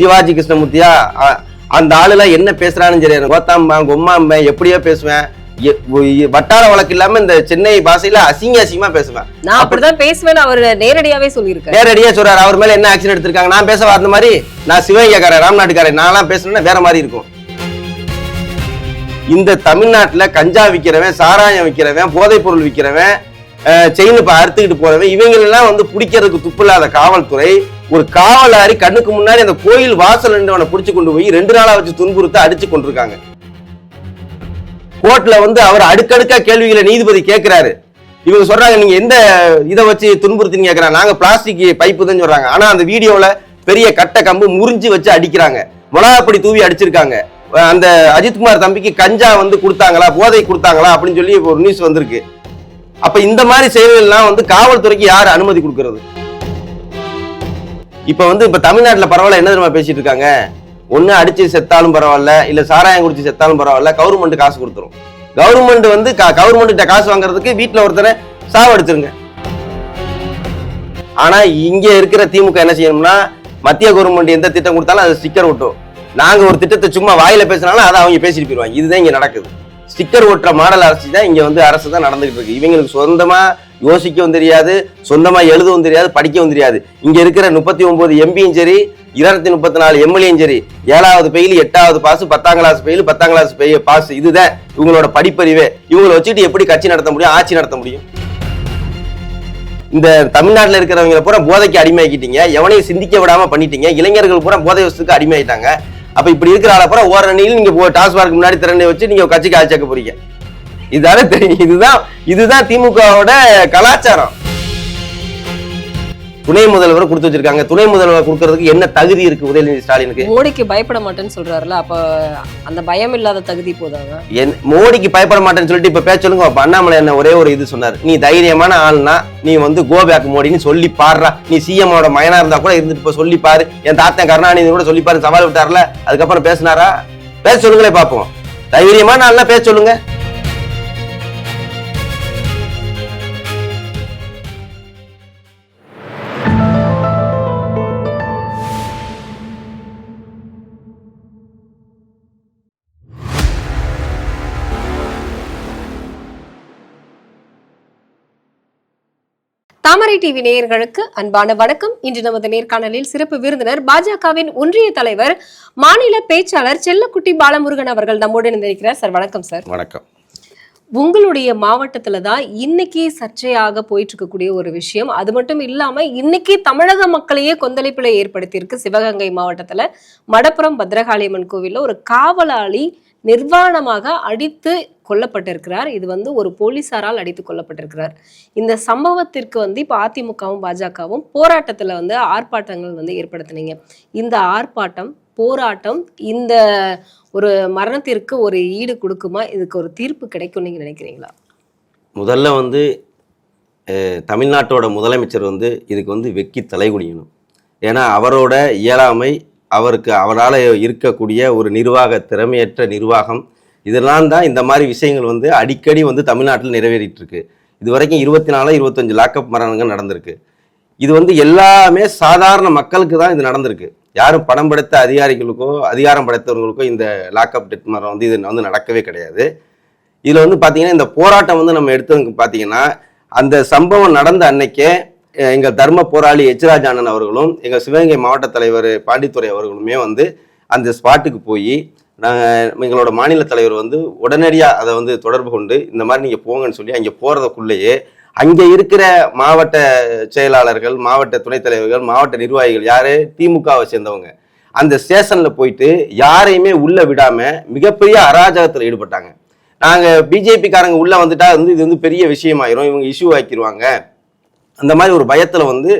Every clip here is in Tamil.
சிவாஜி கிருஷ்ணமூர்த்தியா? அந்த ஆளுல என்ன பேசுறான்னு தெரியாது. கோத்தாம்பா கொம்மாம்பேன் எப்படியோ பேசுவேன். வட்டார வழக்கு இல்லாம இந்த சென்னை பாஷையில அசிங்க அசிங்கமா பேசுவேன். நான் அப்படிதான் பேசுவேன் அவர் நேரடியாவே சொல்லியிருக்காரு. நேரடியா சொல்றாரு. அவர் மேல என்ன ஆக்ஷன் எடுத்திருக்காங்க? நான் பேச அந்த மாதிரி நான் சிவகங்கைக்காரன் ராம்நாட்டுக்காரன் நான்லாம் பேசணும்னா வேற மாதிரி இருக்கும். இந்த தமிழ்நாட்டுல கஞ்சா விக்கிறவன் சாராயம் விக்கிறவன் போதைப் பொருள் விக்கிறவன் செயின் அறுத்துக்கிட்டு போறவன் இவங்களெல்லாம் வந்து பிடிக்கிறதுக்கு துப்பில்லாத காவல்துறை ஒரு காவலாரி கண்ணுக்கு முன்னாடி அந்த கோயில் வாசல் நின்றவனை பிடிச்சு கொண்டு போய் ரெண்டு நாளா வச்சு துன்புறுத்த அடிச்சு கொண்டிருக்காங்க. கோர்ட்ல வந்து அவர் அடுக்கடுக்கா கேள்விகளை நீதிபதி கேட்கிறாரு இவங்க சொல்றாங்க நீங்க எந்த இதை வச்சு துன்புறுத்தின்னு கேக்குறாங்க. நாங்க பிளாஸ்டிக் பைப்பு தான் சொல்றாங்க. ஆனா அந்த வீடியோல பெரிய கட்டை கம்பு முறிஞ்சு வச்சு அடிக்கிறாங்க. மிளகாப்பொடி தூவி அடிச்சிருக்காங்க. அந்த அஜித்குமார் தம்பிக்கு கஞ்சா வந்து கொடுத்தாங்களா? போதை கொடுத்தாங்களா? அப்படின்னு சொல்லி ஒரு நியூஸ் வந்திருக்கு. அப்ப இந்த மாதிரி செயல்கள்லாம் வந்து காவல்துறைக்கு யார் அனுமதி கொடுக்கறது? இப்போ வந்து இப்போ தமிழ்நாட்டில் பரவாயில்ல என்ன தெரியுமா பேசிட்டு இருக்காங்க? ஒன்று அடிச்சு செத்தாலும் பரவாயில்ல இல்லை சாராயம் குடிச்சு செத்தாலும் பரவாயில்ல கவர்மெண்ட் காசு கொடுத்துரும். கவர்மெண்ட் வந்து கவர்மெண்ட் காசு வாங்குறதுக்கு வீட்டில் ஒருத்தரை சாவடிச்சிருங்க. ஆனால் இங்கே இருக்கிற திமுக என்ன செய்யணும்னா மத்திய கவர்மெண்ட் எந்த திட்டம் கொடுத்தாலும் அது ஸ்டிக்கர் ஒட்டும். நாங்கள் ஒரு திட்டத்தை சும்மா வாயில பேசினாலும் அதை அவங்க பேசிட்டு போயிடுவாங்க இதுதான் இங்கே நடக்குது. ஸ்டிக்கர் ஒட்டுற மாடல் அரசு தான் இங்கே வந்து அரசு தான் நடந்துகிட்டு இருக்கு. இவங்களுக்கு சொந்தமாக யோசிக்கவும் தெரியாது சொந்தமா எழுதவும் தெரியாது படிக்கவும் தெரியாது. இங்க இருக்கிற முப்பத்தி ஒன்பது எம்பியும் சரி இருநூத்தி முப்பத்தி நாலு எம்எல்ஏயும் சரி ஏழாவது பெயில் எட்டாவது பாஸ் பத்தாம் கிளாஸ் பெயில் பத்தாம் கிளாஸ் பெய் பாஸ் இதுதான் இவங்களோட படிப்பறிவே. இவங்களை வச்சுட்டு எப்படி கட்சி நடத்த முடியும் ஆட்சி நடத்த முடியும்? இந்த தமிழ்நாட்டுல இருக்கிறவங்க பூரா போதைக்கு அடிமையாக்கிட்டீங்க. எவனையும் சிந்திக்க விடாம பண்ணிட்டீங்க. இளைஞர்கள் பூரா போதை வசத்துக்கு அடிமையாயிட்டாங்க. அப்ப இப்படி இருக்கிற ஆளை பூரா ஓரணியில் நீங்க டாஸ்மார்க் முன்னாடி திறனை வச்சு நீங்க கட்சிக்கு ஆட்சியாக்க போறீங்க. இதுதானே தெரியும் இதுதான் இதுதான் திமுகவோட கலாச்சாரம். துணை முதல்வர் கொடுத்து வச்சிருக்காங்க. துணை முதல்வர் கொடுக்கறதுக்கு என்ன தகுதி இருக்கு உதயநிதி ஸ்டாலினுக்கு? மோடிக்கு பயப்பட மாட்டேன்னு சொல்றாருல அப்ப அந்த பயம் இல்லாத தகுதி போதாங்க மோடிக்கு பயப்பட மாட்டேன்னு சொல்லிட்டு இப்ப பேச சொல்லுங்க அப்ப அண்ணாமலை என்ன ஒரே ஒரு இது சொன்னார். நீ தைரியமான ஆள்னா நீ வந்து கோ பேக் மோடின்னு சொல்லி பாடுறா. நீ சிஎம்மோட மயனா இருந்தா கூட இருந்துட்டு இப்ப சொல்லி பாரு. என் தாத்தன் கருணாநிதி கூட சொல்லி பாரு சவால் விட்டார்ல அதுக்கப்புறம் பேசினாரா? பேச சொல்லுங்களே பாப்போம். தைரியமான ஆள்னா பேச சொல்லுங்க. தாமரை டிவி நேயர்களுக்கு அன்பான வணக்கம். இன்று நமது நேர்காணலில் சிறப்பு விருந்தினர் பாஜகவின் ஒன்றிய தலைவர் மாநில பேச்சாளர் செல்லக்குட்டி பாலமுருகன் அவர்கள் நம்மோடு இணைந்திருக்கிறார். சார் வணக்கம் சார். வணக்கம். உங்களுடைய மாவட்டத்துல தான் இன்னைக்கு சர்ச்சையாக போயிட்டு இருக்கக்கூடிய ஒரு விஷயம். அது மட்டும் இல்லாம இன்னைக்கு தமிழக மக்களையே கொந்தளிப்புல ஏற்படுத்தியிருக்கு சிவகங்கை மாவட்டத்துல. மடப்புறம் பத்ரகாளியம்மன் கோவில்ல ஒரு காவலாளி நிர்வாணமாக அடித்து கொல்லப்பட்டிருக்கிறார். இது வந்து ஒரு போலீசாரால் அடித்து கொல்லப்பட்டிருக்கிறார். இந்த சம்பவத்திற்கு வந்து இப்போ அதிமுகவும் பாஜகவும் போராட்டத்தில் வந்து ஆர்ப்பாட்டங்கள் வந்து ஏற்படுத்தினீங்க. இந்த ஆர்ப்பாட்டம் போராட்டம் இந்த ஒரு மரணத்திற்கு ஒரு ஈடு கொடுக்குமா? இதுக்கு ஒரு தீர்ப்பு கிடைக்கும் நீங்கள் நினைக்கிறீங்களா? முதல்ல வந்து தமிழ்நாட்டோட முதலமைச்சர் வந்து இதுக்கு வந்து வெக்கி தலை குடியணும் ஏன்னா அவரோட இயலாமை அவருக்கு அவரால் இருக்கக்கூடிய ஒரு நிர்வாக திறமையற்ற நிர்வாகம். இதெல்லாம் தான் இந்த மாதிரி விஷயங்கள் வந்து அடிக்கடி வந்து தமிழ்நாட்டில் நிறைவேறிட்டு இருக்கு இது வரைக்கும் இருபத்தி நாலு இருபத்தஞ்சு லாக்அப் மரணங்கள் நடந்திருக்கு. இது வந்து எல்லாமே சாதாரண மக்களுக்கு தான் இது நடந்திருக்கு. யாரும் பணம் படைத்த அதிகாரிகளுக்கோ அதிகாரம் படைத்தவர்களுக்கோ இந்த லாக்அப் டெத் மரணம் வந்து இது வந்து நடக்கவே கிடையாது. இதில் வந்து பார்த்தீங்கன்னா இந்த போராட்டம் வந்து நம்ம எடுத்ததுக்கு பார்த்தீங்கன்னா அந்த சம்பவம் நடந்த அன்னைக்கே எங்கள் தர்ம போராளி எச்ராஜானன் அவர்களும் எங்கள் சிவகங்கை மாவட்ட தலைவர் பாண்டித்துறை அவர்களுமே வந்து அந்த ஸ்பாட்டுக்கு போய் நாங்கள் எங்களோட மாநில தலைவர் வந்து உடனடியாக அதை வந்து தொடர்பு கொண்டு இந்த மாதிரி நீங்கள் போங்கன்னு சொல்லி அங்கே போகிறதுக்குள்ளேயே அங்கே இருக்கிற மாவட்ட செயலாளர்கள் மாவட்ட துணைத் தலைவர்கள் மாவட்ட நிர்வாகிகள் யார்? திமுகவை சேர்ந்தவங்க. அந்த ஸ்டேஷனில் போயிட்டு யாரையுமே உள்ளே விடாமல் மிகப்பெரிய அராஜகத்தில் ஈடுபட்டாங்க. நாங்கள் பிஜேபிக்காரங்க உள்ளே வந்துட்டா வந்து இது வந்து பெரிய விஷயமாயிரும் இவங்க இஷ்யூ ஆக்கிடுவாங்க அந்த மாதிரி ஒரு பயத்தில் வந்து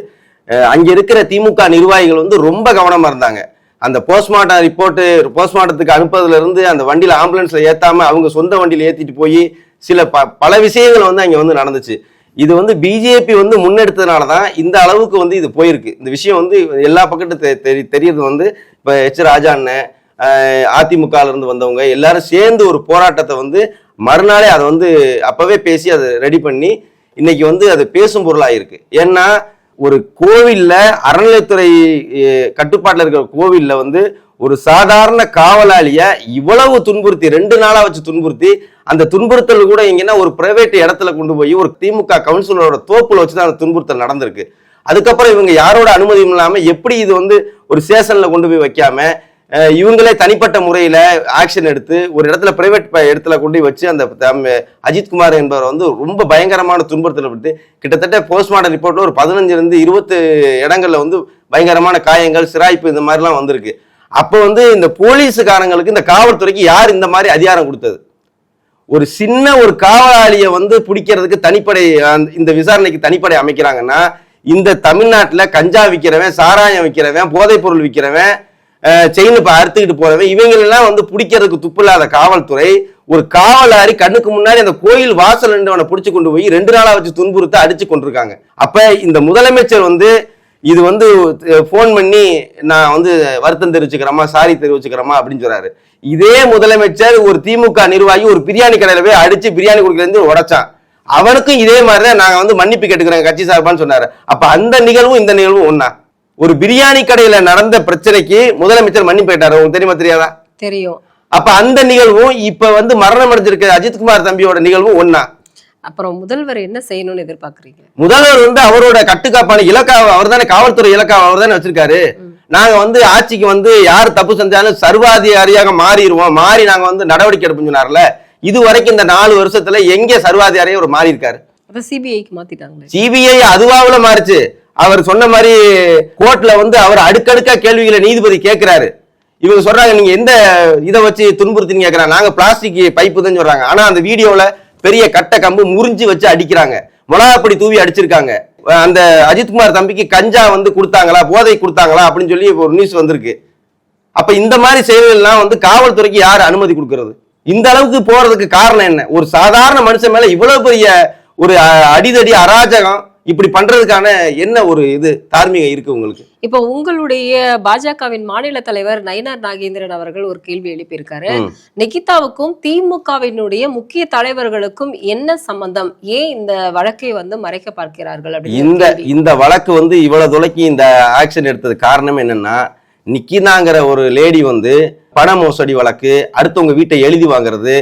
அங்கே இருக்கிற திமுக நிர்வாகிகள் வந்து ரொம்ப கவனமாக இருந்தாங்க. அந்த போஸ்ட்மார்ட்டம் ரிப்போர்ட்டு போஸ்ட்மார்ட்டத்துக்கு அனுப்புறதுலேருந்து அந்த வண்டியில் ஆம்புலன்ஸில் ஏற்றாமல் அவங்க சொந்த வண்டியில் ஏற்றிட்டு போய் சில ப பல விஷயங்கள் வந்து அங்கே வந்து நடந்துச்சு. இது வந்து பிஜேபி வந்து முன்னெடுத்ததுனால தான் இந்த அளவுக்கு வந்து இது போயிருக்கு. இந்த விஷயம் வந்து எல்லா பக்கத்து தெ- தெரி தெரியறது வந்து இப்போ எச் ராஜா அண்ணன் ஆஹ் வந்தவங்க எல்லாரும் சேர்ந்து ஒரு போராட்டத்தை வந்து மறுநாளே அதை வந்து அப்போவே பேசி அதை ரெடி பண்ணி இன்னைக்கு வந்து அது பேசும் பொருளாயிருக்கு. ஏன்னா ஒரு கோவில்ல அறநிலைத்துறை கட்டுப்பாட்டில் இருக்கிற கோவிலில் வந்து ஒரு சாதாரண காவலாளிய இவ்வளவு துன்புறுத்தி ரெண்டு நாளாக வச்சு துன்புறுத்தி அந்த துன்புறுத்தல் கூட எங்கன்னா ஒரு பிரைவேட் இடத்துல கொண்டு போய் ஒரு திமுக கவுன்சிலரோட தோப்புல வச்சு தான் அந்த துன்புறுத்தல் நடந்திருக்கு. அதுக்கப்புறம் இவங்க யாரோட அனுமதியும் இல்லாமல் எப்படி இது வந்து ஒரு ஸ்டேஷன்ல கொண்டு போய் வைக்காம இவங்களே தனிப்பட்ட முறையில் ஆக்ஷன் எடுத்து ஒரு இடத்துல பிரைவேட் இடத்துல கொண்டு வச்சு அந்த அஜித்குமார் என்பவர் வந்து ரொம்ப பயங்கரமான துன்பத்தில் விட்டு கிட்டத்தட்ட போஸ்ட்மார்டம் ரிப்போர்ட்டில் ஒரு பதினஞ்சுலேருந்து இருபத்து இடங்களில் வந்து பயங்கரமான காயங்கள் சிராய்ப்பு இந்த மாதிரிலாம் வந்திருக்கு. அப்போ வந்து இந்த போலீஸுக்காரங்களுக்கு இந்த காவல்துறைக்கு யார் இந்த மாதிரி அதிகாரம் கொடுத்தது? ஒரு சின்ன ஒரு காவலாளியை வந்து பிடிக்கிறதுக்கு தனிப்படை அந்த- இந்த விசாரணைக்கு தனிப்படை அமைக்கிறாங்கன்னா இந்த தமிழ்நாட்டில் கஞ்சா விற்கிறவன் சாராயம் விற்கிறவன் போதைப் பொருள் விற்கிறவன் செயின் இப்போ அறுத்துக்கிட்டு போறவன் இவங்களெல்லாம் வந்து பிடிக்கிறதுக்கு துப்பில்லாத காவல்துறை ஒரு காவலாரி கண்ணுக்கு முன்னாடி அந்த கோயில் வாசல் நின்றவனை பிடிச்சு கொண்டு போய் ரெண்டு நாளா வச்சு துன்புறுத்த அடிச்சு கொண்டிருக்காங்க. அப்ப இந்த முதலமைச்சர் வந்து இது வந்து ஃபோன் பண்ணி நான் வந்து வருத்தம் தெரிவிச்சுக்கிறோமா சாரி தெரிவிச்சுக்கிறோமா அப்படின்னு சொல்றாரு. இதே முதலமைச்சர் ஒரு திமுக நிர்வாகி ஒரு பிரியாணி கடையில போய் அடிச்சு பிரியாணி கொடுக்கலேருந்து உடைச்சான். அவனுக்கும் இதே மாதிரி தான் நாங்கள் வந்து மன்னிப்பு கேட்டுக்கிறோம் கட்சி சார்பான்னு சொன்னாரு. அப்ப அந்த நிகழ்வும் இந்த நிகழ்வும் ஒன்றா ஒரு பிரியாணி கடையில நடந்த பிரச்சனைக்கு முதலமைச்சர் மன்னிப்பு கேட்டாரு? உங்களுக்கு தெரியுமா தெரியாதா? தெரியும். அப்ப அந்த நிகழ்வும் இப்ப வந்து மரணம் அடைஞ்சிருக்க அஜித்குமார் தம்பியோட நிகழ்வும் ஒண்ணா? அப்புறம் முதல்வர் என்ன செய்யணும்னு எதிர்பார்க்கறீங்க? முதல்வர் வந்து அவரோட கட்டுக்காப்பான இலக்காவை அவர் தானே காவல்துறை இலக்காவை அவர் தானே வச்சிருக்காரு நாங்க வந்து ஆட்சிக்கு வந்து யார் தப்பு செஞ்சாலும் சர்வாதிகாரியாக மாறிடுவோம். மாறி நாங்க வந்து நடவடிக்கை எடுப்போம் சொன்னார்ல. இது வரைக்கும் இந்த நாலு வருஷத்துல எங்க சர்வாதிகாரியா அவர் மாறி இருக்காரு சிபிஐக்கு மாத்திட்டாங்களே. சிபிஐ அதுவாவுல மாறுச்சு. அவர் சொன்ன மாதிரி கோர்ட்ல வந்து அவர் அடுக்கடுக்கா கேள்விகளை நீதிபதி கேட்கிறாரு இவங்க சொல்றாங்க நீங்க எந்த இதை வச்சு துன்புறுத்தின்னு கேட்கறாங்க நாங்க பிளாஸ்டிக் பைப்பு தான் சொல்றாங்க. ஆனா அந்த வீடியோல பெரிய கட்டை கம்பு முறிஞ்சு வச்சு அடிக்கிறாங்க. மிளகாப்பொடி தூவி அடிச்சிருக்காங்க. அந்த அஜித்குமார் தம்பிக்கு கஞ்சா வந்து கொடுத்தாங்களா போதை கொடுத்தாங்களா அப்படின்னு சொல்லி ஒரு நியூஸ் வந்திருக்கு. அப்ப இந்த மாதிரி செயல்கள்லாம் வந்து காவல்துறைக்கு யார் அனுமதி கொடுக்கறது? இந்த அளவுக்கு போறதுக்கு காரணம் என்ன? ஒரு சாதாரண மனுஷன் மேல இவ்வளவு பெரிய ஒரு அடிதடி அராஜகம் இப்படி பண்றதுக்கான என்ன ஒரு இது தார்மீகம் இருக்கு உங்களுக்கு இப்போ உங்களுடைய பாஜகவின் மாநில தலைவர் நயினார் நாகேந்திரன் அவர்கள் ஒரு கேள்வி எழுப்பியிருக்காரு. நிகிதாவுக்கும் திமுகவினுடைய முக்கிய தலைவர்களுக்கும் என்ன சம்பந்தம் ஏன் இந்த வழக்கை வந்து மறைக்க பார்க்கிறார்கள் இந்த. இந்த வழக்கு வந்து இவ்வளவு தொலைக்கு இந்த ஆக்ஷன் எடுத்தது காரணம் என்னன்னா நிக்கினாங்கிற ஒரு லேடி வந்து பண மோசடி வழக்கு அடுத்தவங்க வீட்டை எழுதி வாங்குறது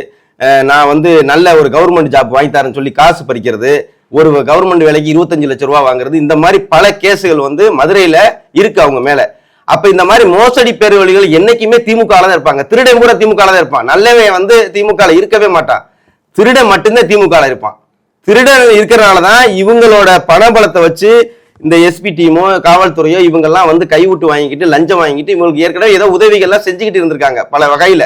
நான் வந்து நல்ல ஒரு கவர்மெண்ட் ஜாப் வாங்கி தரேன்னு சொல்லி காசு பறிக்கிறது ஒரு கவர்மெண்ட் வேலைக்கு இருபத்தஞ்சு லட்சம் ரூபா வாங்குறது இந்த மாதிரி பல கேஸுகள் வந்து மதுரையில இருக்கு அவங்க மேல. அப்ப இந்த மாதிரி மோசடி பேர்வழிகள் என்னைக்குமே திமுக தான் இருப்பாங்க. திருடன் கூட திமுக தான் இருப்பான். நல்லவன் வந்து திமுக இருக்கவே மாட்டான். திருடன் மட்டும்தான் திமுக இருப்பான். திருடன் இருக்கிறனால தான் இவங்களோட பணபலத்தை வச்சு இந்த எஸ்பி டீமோ காவல்துறையோ இவங்கெல்லாம் வந்து கைவிட்டு வாங்கிக்கிட்டு லஞ்சம் வாங்கிட்டு இவங்களுக்கு ஏற்கனவே ஏதோ உதவிகள்லாம் செஞ்சுக்கிட்டு இருந்திருக்காங்க. பல வகையில.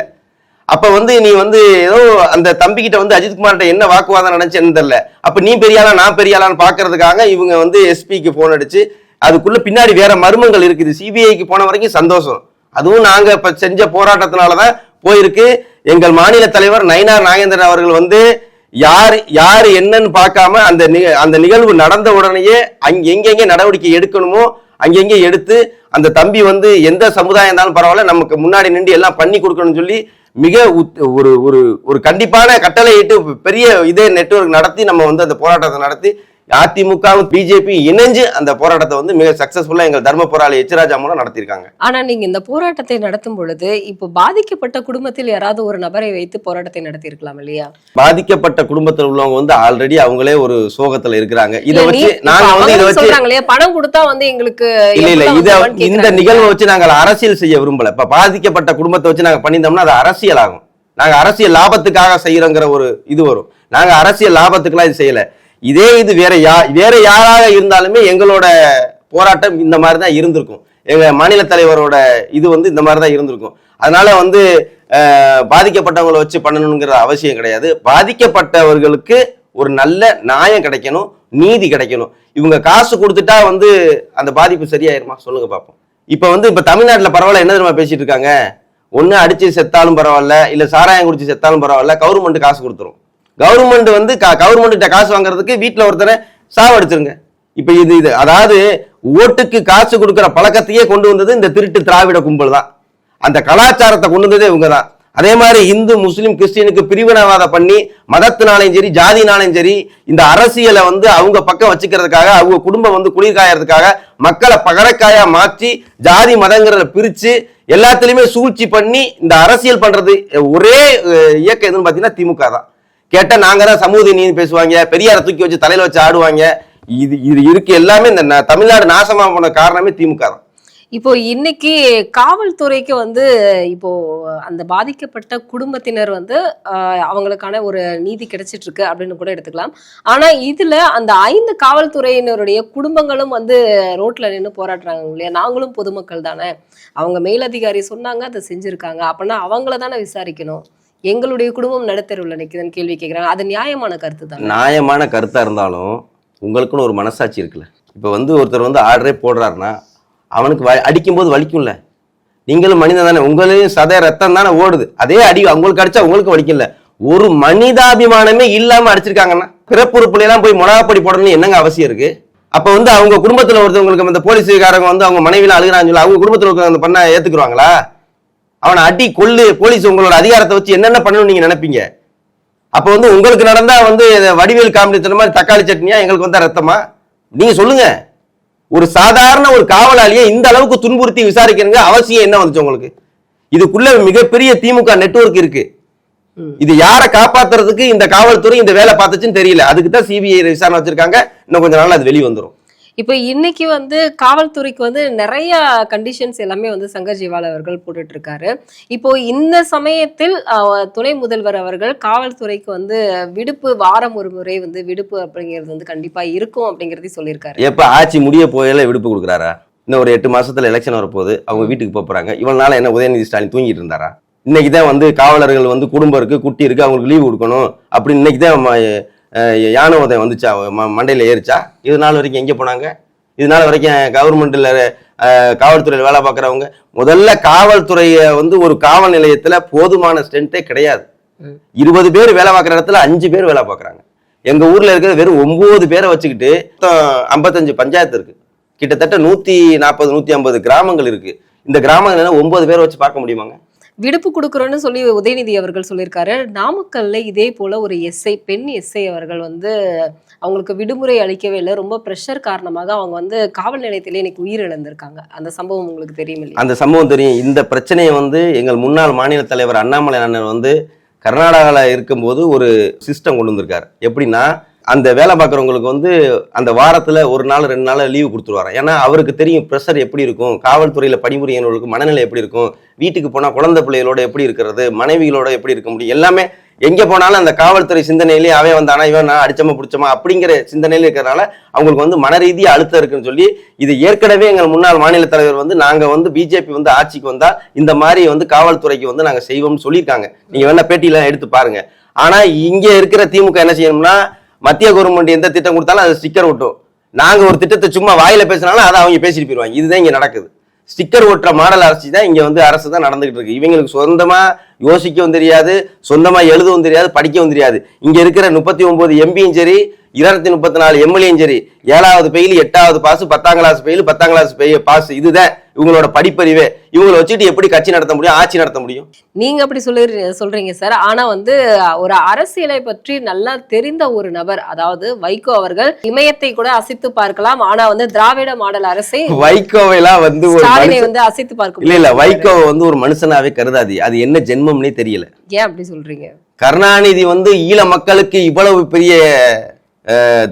அப்ப வந்து நீ வந்து ஏதோ அந்த தம்பிக்கிட்ட வந்து அஜித்குமார்கிட்ட என்ன வாக்குவாதம் நினைச்சேன்னு தெரியல. அப்ப நீ பெரியாளா நான் பெரியாளான்னு பாக்குறதுக்காக இவங்க வந்து எஸ்பிக்கு போன் அடிச்சு அதுக்குள்ள பின்னாடி வேற மர்மங்கள் இருக்குது. சிபிஐக்கு போன வரைக்கும் சந்தோஷம். அதுவும் நாங்க இப்ப செஞ்ச போராட்டத்தினாலதான் போயிருக்கு. எங்கள் மாநில தலைவர் நயினார் நாகேந்திரன் அவர்கள் வந்து யார் யார் என்னன்னு பார்க்காம அந்த நிக- அந்த நிகழ்வு நடந்த உடனேயே அங்க எங்கெங்க நடவடிக்கை எடுக்கணுமோ அங்கெங்கே எடுத்து அந்த தம்பி வந்து எந்த சமுதாயம் இருந்தாலும் பரவாயில்ல நமக்கு முன்னாடி நின்று எல்லாம் பண்ணி கொடுக்கணும்னு சொல்லி மிக உத்- ஒரு ஒரு ஒரு கண்டிப்பான கட்டளையிட்டு பெரிய இதே நெட்வொர்க் நடத்தி நம்ம வந்து அந்த போராட்டத்தை நடத்தி அதிமுகவும் பிஜேபி இணைஞ்சு அந்த போராட்டத்தை வந்து மிக சக்சஸ்ஃபுல்லா எங்கள் தர்ம போராளி எச்ராஜா மூலம் நடத்தியிருக்காங்க. ஆனா நீங்க இந்த போராட்டத்தை நடத்தும் பொழுது இப்போ பாதிக்கப்பட்ட குடும்பத்தில் யாராவது ஒரு நபரை வைத்து போராட்டத்தை நடத்தி இருக்கலாம் இல்லையா? பாதிக்கப்பட்ட குடும்பத்தில் உள்ளவங்க வந்து ஆல்ரெடி அவங்களே ஒரு சோகத்துல இருக்கிறாங்க. இதை வச்சு நாங்க வந்து இதை வச்சு பணம் கொடுத்தா வந்து எங்களுக்கு இல்ல இல்ல இத இந்த நிகழ்வை? வச்சு நாங்கள் அரசியல் செய்ய விரும்பல. இப்ப பாதிக்கப்பட்ட குடும்பத்தை வச்சு நாங்க பண்ணியிருந்தோம்னா அது அரசியல் ஆகும் நாங்க அரசியல் லாபத்துக்காக செய்யறோங்கிற ஒரு இது வரும். நாங்க அரசியல் லாபத்துக்குலாம் இது செய்யல. இதே இது வேற யா வேற யாராக இருந்தாலுமே எங்களோட போராட்டம் இந்த மாதிரி தான் இருந்திருக்கும். எங்கள் மாநில தலைவரோட இது வந்து இந்த மாதிரி தான் இருந்திருக்கும். அதனால வந்து பாதிக்கப்பட்டவங்களை வச்சு பண்ணணுங்கிற அவசியம் கிடையாது. பாதிக்கப்பட்டவர்களுக்கு ஒரு நல்ல நியாயம் கிடைக்கணும் நீதி கிடைக்கணும். இவங்க காசு கொடுத்துட்டா வந்து அந்த பாதிப்பு சரியாயிருமா? சொல்லுங்க பார்ப்போம் இப்போ வந்து இப்போ தமிழ்நாட்டில் பரவாயில்ல என்ன தெரியுமா பேசிட்டு இருக்காங்க? ஒன்று அடிச்சு செத்தாலும் பரவாயில்ல இல்லை சாராயம் குடிச்சு செத்தாலும் பரவாயில்ல கவர்மெண்ட் காசு கொடுத்துரும். கவர்மெண்ட் வந்து கவர்மெண்ட்ட காசு வாங்குறதுக்கு வீட்டில் ஒருத்தனை சாவடிச்சிருங்க. இப்போ இது இது அதாவது ஓட்டுக்கு காசு கொடுக்குற பழக்கத்தையே கொண்டு வந்தது இந்த திருட்டு திராவிட கும்பல் தான் அந்த கலாச்சாரத்தை கொண்டு வந்ததே இவங்க தான் அதே மாதிரி இந்து முஸ்லீம் கிறிஸ்டியனுக்கு பிரிவினவாதம் பண்ணி மதத்தினாலையும் சரி ஜாதினாலையும் சரி இந்த அரசியலை வந்து அவங்க பக்கம் வச்சுக்கிறதுக்காக அவங்க குடும்பம் வந்து குளிர்காயறதுக்காக மக்களை பகடக்காயா மாற்றி ஜாதி மதங்கிறத பிரித்து எல்லாத்துலேயுமே சூழ்ச்சி பண்ணி இந்த அரசியல் பண்ணுறது ஒரே இயக்கம் எதுன்னு பார்த்தீங்கன்னா திமுக தான் கேட்டா நாங்க தான் சமூக நீதி பேசுவாங்க பெரியாரை தூக்கி வச்சு தலையில வச்சு ஆடுவாங்க. இது இது இருக்கு எல்லாமே இந்த தமிழ்நாடு நாசமா போன காரணமே திமுக தான். இப்போ இன்னைக்கு காவல்துறைக்கு வந்து இப்போ அந்த பாதிக்கப்பட்ட குடும்பத்தினர் வந்து அவங்களுக்கான ஒரு நீதி கிடைச்சிட்டு இருக்கு அப்படின்னு கூட எடுத்துக்கலாம். ஆனா இதுல அந்த ஐந்து காவல்துறையினருடைய குடும்பங்களும் வந்து ரோட்ல நின்று போராடுறாங்க இல்லையா? நாங்களும் பொதுமக்கள் தானே. அவங்க மேலதிகாரி சொன்னாங்க அதை செஞ்சிருக்காங்க. அப்படின்னா அவங்கள தானே விசாரிக்கணும். எங்களுடைய குடும்பம் நடுத்தருவில் நிக்குதுன்னு கேள்வி கேட்குறாங்க அது நியாயமான கருத்து தான் நியாயமான கருத்தாக இருந்தாலும் உங்களுக்குன்னு ஒரு மனசாட்சி இருக்குல்ல. இப்போ வந்து ஒருத்தர் வந்து ஆர்டரே போடுறாருன்னா அவனுக்கு வ அடிக்கும்போது வலிக்கும்ல. நீங்களும் மனிதன் தானே உங்களையும் சத ரத்தம் தானே ஓடுது. அதே அடி உங்களுக்கு அடிச்சா உங்களுக்கு வலிக்கும்ல. ஒரு மனிதாபிமானமே இல்லாமல் அடிச்சிருக்காங்கன்னா பிறப்புறுப்புலாம் போய் மிளகாப்பொடி போடணும்னு என்னங்க அவசியம் இருக்கு? அப்போ வந்து அவங்க குடும்பத்தில் ஒருத்தவங்களுக்கு அந்த போலீஸ்காரங்க வந்து அவங்க மனைவியில் அழுகிறான்னு சொல்லி அவங்க குடும்பத்தில் இருக்க அந்த பண்ண ஏற்றுக்குருவாங்களா அவனை அடி கொள்ளு போலீஸ் உங்களோட அதிகாரத்தை வச்சு என்னென்ன பண்ணணும்னு நீங்க நினைப்பீங்க? அப்போ வந்து உங்களுக்கு நடந்தா வந்து வடிவேல் காமெடி சொன்ன மாதிரி தக்காளி சட்னியா? எங்களுக்கு வந்தா ரத்தமா? நீங்க சொல்லுங்க. ஒரு சாதாரண ஒரு காவலாளியை இந்த அளவுக்கு துன்புறுத்தி விசாரிக்கிறங்க அவசியம் என்ன வந்துச்சு உங்களுக்கு? இதுக்குள்ள மிகப்பெரிய திமுக நெட்வொர்க் இருக்கு. இது யாரை காப்பாத்துறதுக்கு இந்த காவல்துறை இந்த வேலை பார்த்துச்சுன்னு தெரியல. அதுக்கு தான் சிபிஐ விசாரணை வச்சிருக்காங்க. இன்னும் கொஞ்ச நாள் அது வெளியே வந்துடும் இப்போ இன்னைக்கு வந்து காவல்துறைக்கு வந்து நிறைய கண்டிஷன்ஸ் எல்லாமே வந்து சங்கர் ஜிவால் அவர்கள் போட்டுட்டு இருக்காரு இப்போ இந்த சமயத்தில் துணை முதல்வர் அவர்கள் காவல்துறைக்கு வந்து விடுப்பு வாரம் ஒரு முறை வந்து விடுப்பு அப்படிங்கிறது வந்து கண்டிப்பா இருக்கும் அப்படிங்கறதையும் சொல்லியிருக்காரு. எப்ப ஆட்சி முடிய போயில விடுப்பு கொடுக்குறாரா? இன்னும் ஒரு எட்டு மாசத்துல எலெக்ஷன் வரப்போகுது. அவங்க வீட்டுக்கு போறாங்க. இவ்வளவு நாள் என்ன உதயநிதி ஸ்டாலின் தூங்கிட்டு இருந்தாரா? இன்னைக்கு தான் வந்து காவலர்கள் வந்து குடும்பம் இருக்கு குட்டி இருக்கு அவங்களுக்கு லீவு கொடுக்கணும் அப்படின்னு இன்னைக்கு தான் ம- யானை உதயம் வந்துச்சா? ம- மண்டையில ஏறிச்சா? இது நாள் வரைக்கும் எங்க போனாங்க? இது நாள் வரைக்கும் கவர்மெண்ட்ல காவல்துறையில் வேலை பார்க்குறவங்க முதல்ல காவல்துறையை வந்து ஒரு காவல் நிலையத்துல போதுமான ஸ்ட்ரென்த்தே கிடையாது. இருபது பேர் வேலை பார்க்குற இடத்துல அஞ்சு பேர் வேலை பார்க்குறாங்க. எங்க ஊர்ல இருக்கிறது வெறும் ஒன்பது பேரை வச்சுக்கிட்டு ஐம்பத்தஞ்சு பஞ்சாயத்து இருக்கு. கிட்டத்தட்ட நூத்தி நாற்பது நூத்தி ஐம்பது கிராமங்கள் இருக்கு. இந்த கிராமங்கள்ல ஒன்பது பேரை வச்சு பார்க்க முடியுமாங்க? விடுப்பு கொடுக்குறோன்னு சொல்லி உதயநிதி அவர்கள் சொல்லியிருக்காரு. நாமக்கல்ல இதே போல ஒரு எஸ்ஐ பெண் எஸ்ஐ அவர்கள் வந்து அவங்களுக்கு விடுமுறை அளிக்கவே இல்லை. ரொம்ப ப்ரெஷர் காரணமாக அவங்க வந்து காவல் நிலையத்திலே இன்னைக்கு உயிரிழந்திருக்காங்க. அந்த சம்பவம் உங்களுக்கு தெரியும் அந்த சம்பவம் தெரியும். இந்த பிரச்சனையை வந்து எங்கள் முன்னாள் மாநில தலைவர் அண்ணாமலை அண்ணன் வந்து கர்நாடகாவில் இருக்கும்போது ஒரு சிஸ்டம் கொண்டு வந்திருக்காரு. எப்படின்னா அந்த வேலை பார்க்குறவங்களுக்கு வந்து அந்த வாரத்தில் ஒரு நாள் ரெண்டு நாள் லீவு கொடுத்துருவாரு ஏன்னா அவருக்கு தெரியும் ப்ரெஷர் எப்படி இருக்கும் காவல்துறையில் பணிபுரியவங்களுக்கு மனநிலை எப்படி இருக்கும் வீட்டுக்கு போனால் குழந்தை பிள்ளைகளோட எப்படி இருக்கிறது மனைவிகளோட எப்படி இருக்க முடியும் எல்லாமே எங்கே போனாலும் அந்த காவல்துறை சிந்தனையிலேயே அவன் வந்தானா இவன் நான் அடிச்சமா பிடிச்சமா அப்படிங்கிற சிந்தனையில இருக்கிறனால அவங்களுக்கு வந்து மன ரீதியாக அழுத்தம் இருக்குன்னு சொல்லி இது ஏற்கனவே எங்கள் முன்னாள் மாநில தலைவர் வந்து நாங்கள் வந்து பிஜேபி வந்து ஆட்சிக்கு வந்தால் இந்த மாதிரி வந்து காவல்துறைக்கு வந்து நாங்கள் செய்வோம்னு சொல்லியிருக்காங்க. நீங்கள் வேணா பேட்டியெல்லாம் எடுத்து பாருங்க. ஆனால் இங்கே இருக்கிற திமுக என்ன செய்யணும்னா மத்திய கவர்மெண்ட் எந்த திட்டம் கொடுத்தாலும் அது ஸ்டிக்கர் ஒட்டும். நாங்கள் ஒரு திட்டத்தை சும்மா வாயில பேசினாலும் அதை அவங்க பேசிட்டு போயிடுவாங்க இதுதான் இங்கே நடக்குது. ஸ்டிக்கர் ஒட்டுற மாடல் அரசு தான் இங்கே வந்து அரசு தான் நடந்துகிட்டு இருக்கு. இவங்களுக்கு சொந்தமாக யோசிக்கவும் தெரியாது சொந்தமாக எழுதவும் தெரியாது படிக்கவும் தெரியாது. இங்கே இருக்கிற முப்பத்தி ஒன்பது எம்பியும் சரி இருநூத்தி முப்பத்தி நாலு எம்எல்ஏயும் சரி ஏழாவது பெயில் எட்டாவது பாஸ் பத்தாம் கிளாஸ் பெயில் பத்தாம் கிளாஸ் பெய் பாஸ் இதுதான் இவங்களோட படிப்பறிவே. இவங்களை வச்சுட்டு எப்படி கட்சி நடத்த முடியும் ஆட்சி நடத்த முடியும்? நீங்க அப்படி சொல்லி சொல்றீங்க சார். ஆனா வந்து ஒரு அரசியலை பற்றி நல்லா தெரிந்த ஒரு நபர் அதாவது வைகோ அவர்கள் இமயத்தை கூட அசைத்து பார்க்கலாம். ஆனா வந்து திராவிட மாடல் அரசை வைகோவெல்லாம் வந்து வந்து அசைத்து பார்க்க இல்ல இல்ல. வைகோவை வந்து ஒரு மனுஷனாவே கருதாது. அது என்ன ஜென்மம்னே தெரியல. ஏன் அப்படி சொல்றீங்க? கருணாநிதி வந்து ஈழ மக்களுக்கு இவ்வளவு பெரிய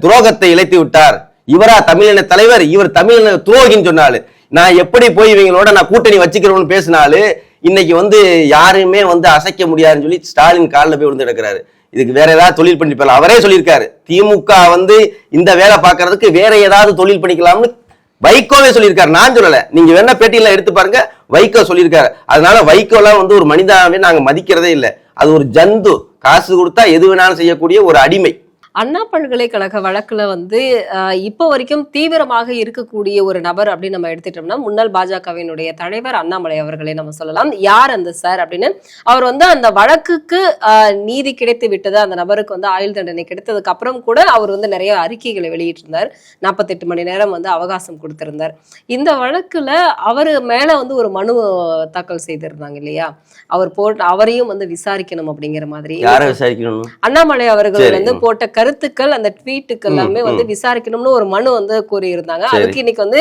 துரோகத்தை இழைத்து விட்டார். இவரா தமிழின தலைவர்? இவர் தமிழின துரோகின்னு சொன்னாலு நான் எப்படி போய் இவங்களோட நான் கூட்டணி வச்சுக்கிறோம்னு பேசினாலு இன்னைக்கு வந்து யாருமே வந்து அசைக்க முடியாதுன்னு சொல்லி ஸ்டாலின் காலில் போய் விழுந்து கிடக்கிறாரு. இதுக்கு வேற ஏதாவது தொழில் பண்ணி போகலாம் அவரே சொல்லியிருக்காரு. திமுக வந்து இந்த வேலை பார்க்கறதுக்கு வேற ஏதாவது தொழில் பண்ணிக்கலாம்னு வைகோவே சொல்லியிருக்காரு. நான் சொல்லலை. நீங்க வேணா பேட்டியெல்லாம் எடுத்து பாருங்க. வைகோ சொல்லியிருக்காரு. அதனால வைகோலாம் வந்து ஒரு மனிதாவே நாங்க மதிக்கிறதே இல்லை. அது ஒரு ஜந்து. காசு கொடுத்தா எது வேணாலும் செய்யக்கூடிய ஒரு அடிமை. அண்ணா பல்கலைக்கழக வழக்குல வந்து இப்போ வரைக்கும் தீவிரமாக இருக்கக்கூடிய ஒரு நபர் அப்படின்னு நம்ம எடுத்துட்டோம்னா முன்னாள் பாஜகவினுடைய தலைவர் அண்ணாமலை அவர்களை நம்ம சொல்லலாம். யார் அந்த சார் அப்படின்னு? அவர் வந்து அந்த வழக்குக்கு நீதி கிடைத்து விட்டது அந்த நபருக்கு வந்து ஆயுள் தண்டனை கிடைத்ததுக்கு அப்புறம் கூட அவர் வந்து நிறைய அறிக்கைகளை வெளியிட்டிருந்தார். நாற்பத்தெட்டு மணி நேரம் வந்து அவகாசம் கொடுத்திருந்தார். இந்த வழக்குல அவர் மேல வந்து ஒரு மனு தாக்கல் செய்திருந்தாங்க இல்லையா? அவர் போட்டு அவரையும் வந்து விசாரிக்கணும் அப்படிங்கிற மாதிரி. அண்ணாமலை அவர்கள். வந்து போட்ட கருத்துக்கள் அந்த ட்வீட்டுக்கு எல்லாமே வந்து விசாரிக்கணும்னு ஒரு மனு வந்து கூறியிருந்தாங்க. அதுக்கு இன்னைக்கு வந்து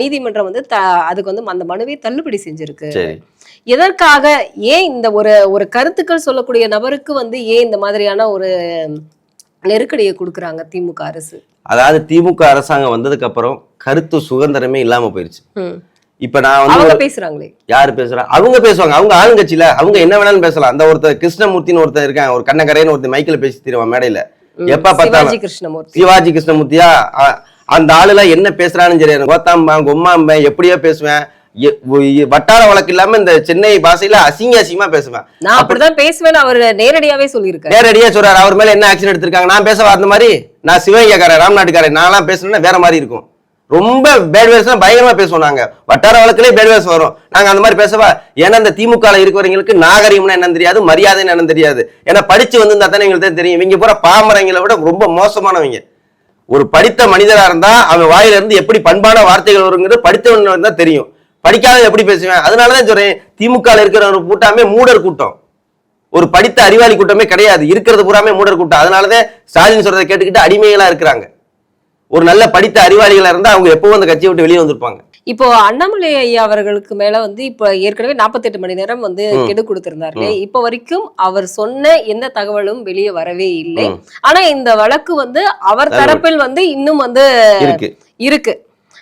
நீதிமன்றம் வந்து அதுக்கு வந்து அந்த மனுவை தள்ளுபடி செஞ்சிருக்கு. சரி. எதற்காக ஏன் இந்த ஒரு ஒரு கருத்துக்கள் சொல்லக்கூடிய நபருக்கு வந்து ஏன் இந்த மாதிரியான ஒரு நெருக்கடியை கொடுக்குறாங்க திமுக அரசு? அதாவது திமுக அரசாங்கம் வந்ததுக்கு அப்புறம் கருத்து சுதந்திரமே இல்லாம போயிருச்சு. இப்ப நான் வந்து பேசுறாங்களே? யாரு பேசுறா? அவங்க பேசுவாங்க. அவங்க ஆளுங்கட்சியில அவங்க என்ன வேணாலும் பேசலாம். அந்த ஒருத்தர் கிருஷ்ணமூர்த்தின்னு ஒருத்தர் இருக்கான் ஒரு கண்ணக்கரைன்னு ஒருத்தர் மைக்கில் பேசி தருவான் மேடையில. எப்ப பார்த்தாலும் சிவாஜி கிருஷ்ணமூர்த்தி. சிவாஜி கிருஷ்ணமூர்த்தியா? அந்த ஆளுல என்ன பேசுறான்னு தெரியாது. கோத்தாம்பேன் கொம்மாம்பேன் எப்படியோ பேசுவேன். வட்டார வழக்கு இல்லாம இந்த சென்னை பாஷையில அசிங்க அசிங்கமா பேசுவேன். நான் அப்படிதான் பேசுவேன் அவர் நேரடியாவே சொல்லியிருக்காரு. நேரடியா சொல்றாரு. அவர் மேல என்ன ஆக்ஷன் எடுத்திருக்காங்க? நான் பேசவா அந்த மாதிரி? நான் சிவகங்கைக்காரன் ராம்நாட்டுக்காரன் நான்லாம் பேசணும்னா வேற மாதிரி இருக்கும். ரொம்ப பேட் வேர்ஸ் பயங்கரமா பேசுவோம் நாங்க. வட்டார வழக்கிலே பேட் வேர்ஸ் வரும். நாங்க அந்த மாதிரி பேசவா? ஏன்னா இந்த திமுக இருக்கிறவங்களுக்கு நாகரிகம்னா என்னன்னு தெரியாது மரியாதைன்னு என்னன்னு தெரியாது. ஏன்னா படிச்சு வந்திருந்தா தானே எங்களுக்கு தான் தெரியும். இவங்க பூரா பாமரங்களை விட ரொம்ப மோசமானவங்க. ஒரு படித்த மனிதரா இருந்தா அவன் வாயில இருந்து எப்படி பண்பான வார்த்தைகள் வருங்கிறது படித்தவன் தான் தெரியும். படிக்காத எப்படி பேசுவேன்? அதனாலதான் சொல்றேன் திமுக இருக்கிற ஒரு கூட்டமே மூடர் கூட்டம். ஒரு படித்த அறிவாளி கூட்டமே கிடையாது. இருக்கிறது பூராமே மூடர் கூட்டம். அதனாலதான் ஸ்டாலின் சொல்றதை கேட்டுக்கிட்டு அடிமைகளா இருக்கிறாங்க. ஒரு நல்ல படித்த அறிவாளிகளா இருந்தா அவங்க எப்பவும் அந்த கட்சியை விட்டு வெளியே வந்திருப்பாங்க இப்போ அண்ணாமலை ஐயா அவர்களுக்கு மேல வந்து இப்ப ஏற்கனவே 48 மணி நேரம் வந்து. கெடு கொடுத்திருந்தாரு? இப்ப வரைக்கும் அவர் சொன்ன எந்த தகவலும் வெளியே வரவே இல்லை. ஆனா இந்த வழக்கு வந்து அவர். தரப்பில் வந்து இன்னும் வந்து இருக்கு இருக்கு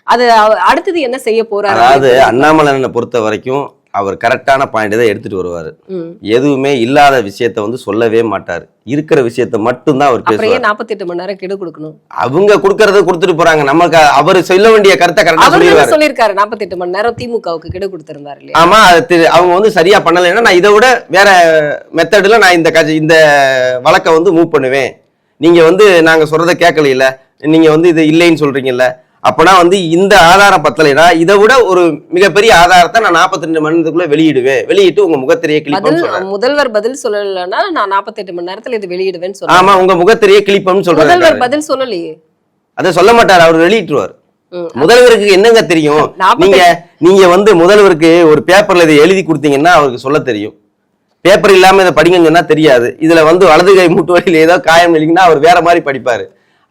அது அடுத்தது என்ன செய்ய போறாரு அதாவது அண்ணாமலையனை பொறுத்த வரைக்கும் அவர் கரெக்டான பாயிண்ட் தான் எடுத்துட்டு வருவாரு. எதுவுமே இல்லாத விஷயத்த வந்து சொல்லவே மாட்டார். இருக்கிற விஷயத்த மட்டும்தான் அவர் பேசுவார். ஏன் 48 மணி நேரம் கெடு கொடுக்கணும்? அவங்க கொடுக்கறத கொடுத்துட்டு போறாங்க. நமக்கு அவர் சொல்ல வேண்டிய கருத்தை கரெக்டா சொல்லிடுவாரு. தானே சொல்லியிருக்காரு? 48 மணி நேரம் திமுகவுக்கு கெடு கொடுத்திருந்தாரு இல்லையா? ஆமா அவங்க வந்து சரியா பண்ணலைன்னா நான் இதை விட வேற மெத்தடில் நான் இந்த இந்த வழக்கை வந்து மூவ் பண்ணுவேன். நீங்க வந்து நாங்க சொல்றதை கேட்கல நீங்க வந்து இது இல்லைன்னு சொல்றீங்கல்ல அப்பனா வந்து இந்த ஆதாரம் பத்தலைனா இதை விட ஒரு மிகப்பெரிய ஆதாரத்தை நான் 42 ரெண்டு மணி நேரத்துக்குள்ள வெளியிடுவேன். வெளியிட்டு உங்க முகத்திரையை சொல்றேன். முதல்வர் பதில் சொல்லலைன்னா நான் 48 மணி நேரத்துல இது வெளியிடுவேன்னு சொல்றேன். ஆமா உங்க முகத்திரையை கிளிப்போம்னு சொல்றாரு முதல்வர் பதில் சொல்லலையே. அதை சொல்ல மாட்டார் அவர் வெளியிட்டுருவார். முதல்வருக்கு என்னங்க தெரியும்? 48 நீங்க நீங்க வந்து முதல்வருக்கு ஒரு பேப்பர்ல இதை எழுதி கொடுத்தீங்கன்னா அவருக்கு சொல்ல தெரியும். பேப்பர் இல்லாம இதை படிங்கன்னு சொன்னா தெரியாது. இதுல வந்து வலது கை மூட்டு வழியில ஏதோ காயம் இல்லைங்கன்னா அவர் வேற மாதிரி படிப்பாரு.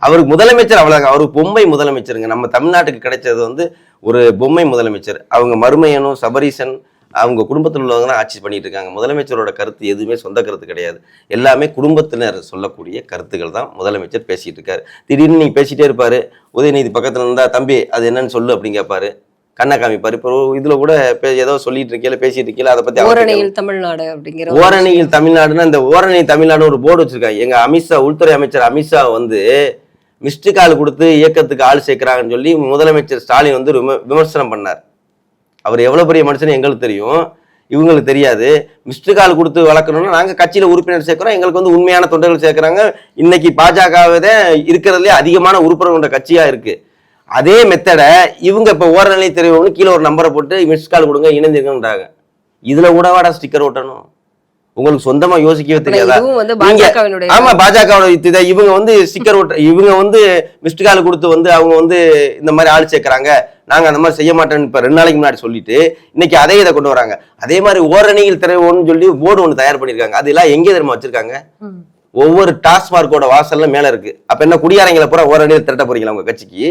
அவருக்கு முதலமைச்சர் அவ்வளவு அவர் பொம்மை முதலமைச்சருங்க. நம்ம தமிழ்நாட்டுக்கு கிடைச்சது வந்து ஒரு பொம்மை முதலமைச்சர். அவங்க மருமையனும் சபரீசன் அவங்க குடும்பத்தில் உள்ளவங்க தான் ஆட்சி பண்ணிட்டு இருக்காங்க. முதலமைச்சரோட கருத்து எதுவுமே சொந்த கருத்து கிடையாது. எல்லாமே குடும்பத்தினர் சொல்லக்கூடிய கருத்துக்கள் தான் முதலமைச்சர் பேசிட்டு இருக்காரு. திடீர்னு நீங்க பேசிட்டே இருப்பாரு. உதயநிதி பக்கத்துல இருந்தா தம்பி அது என்னன்னு சொல்லு அப்படின்னு கேட்பாரு கண்ணை காமிப்பாரு. இப்போ இதுல கூட ஏதோ சொல்லிட்டு இருக்கீல பேசிட்டு இருக்கீல அதை கேளு. ஓரணியில் தமிழ்நாடு அப்படிங்கிற ஓரணியில் தமிழ்நாடுன்னா இந்த ஓரணி தமிழ்நாடு ஒரு போர்டு வச்சிருக்காங்க. எங்க அமித்ஷா உள்துறை அமைச்சர் அமித்ஷா வந்து மிஸ்டு கால் கொடுத்து இயக்கத்துக்கு ஆள் சேர்க்கிறாங்கன்னு சொல்லி முதலமைச்சர் ஸ்டாலின் வந்து விமர்சனம் பண்ணார். அவர் எவ்வளோ பெரிய மனுஷன் எங்களுக்கு தெரியும். இவங்களுக்கு தெரியாது. மிஸ்டு கால் கொடுத்து வளர்க்கணும்னா நாங்கள் கட்சியில் உறுப்பினர் சேர்க்குறோம். எங்களுக்கு வந்து உண்மையான தொண்டர்கள் சேர்க்குறாங்க. இன்னைக்கு பாஜகவே இருக்கிறதுலே அதிகமான உறுப்பினர் கொண்ட கட்சியாக இருக்குது அதே மெத்தடை இவங்க இப்போ ஓரநிலை தெரியும் கீழே ஒரு நம்பரை போட்டு மிஸ்டு கால் கொடுங்க இணைந்திருக்கன்றாங்க இதில் கூடவாடா ஸ்டிக்கர் ஓட்டணும் உங்களுக்கு சொந்தமா யோசிக்கவே தெரியாதா? ஆமா பாஜகவோட இவங்க வந்து ஸ்டிக்கர் ஒட்ட இவங்க வந்து மிஸ்டு கால் கொடுத்து வந்து அவங்க வந்து இந்த மாதிரி ஆள் சேர்க்கறாங்க. நாங்க அந்த மாதிரி செய்ய மாட்டோம்னு இப்ப ரெண்டு நாளைக்கு முன்னாடி சொல்லிட்டு இன்னைக்கு அதே இதை கொண்டு வராங்க. அதே மாதிரி ஓரணியில் திரைவோன்னு சொல்லி போர்டு ஒன்று தயார் பண்ணிருக்காங்க அதெல்லாம் எங்கே தெரியுமா வச்சிருக்காங்க. ஒவ்வொரு டாஸ்மார்க்கோட வாசல்ல மேல இருக்கு. அப்ப என்ன குடியாரங்களை பூரா ஓரணியில் திரட்ட போறீங்களா உங்க கட்சிக்கு?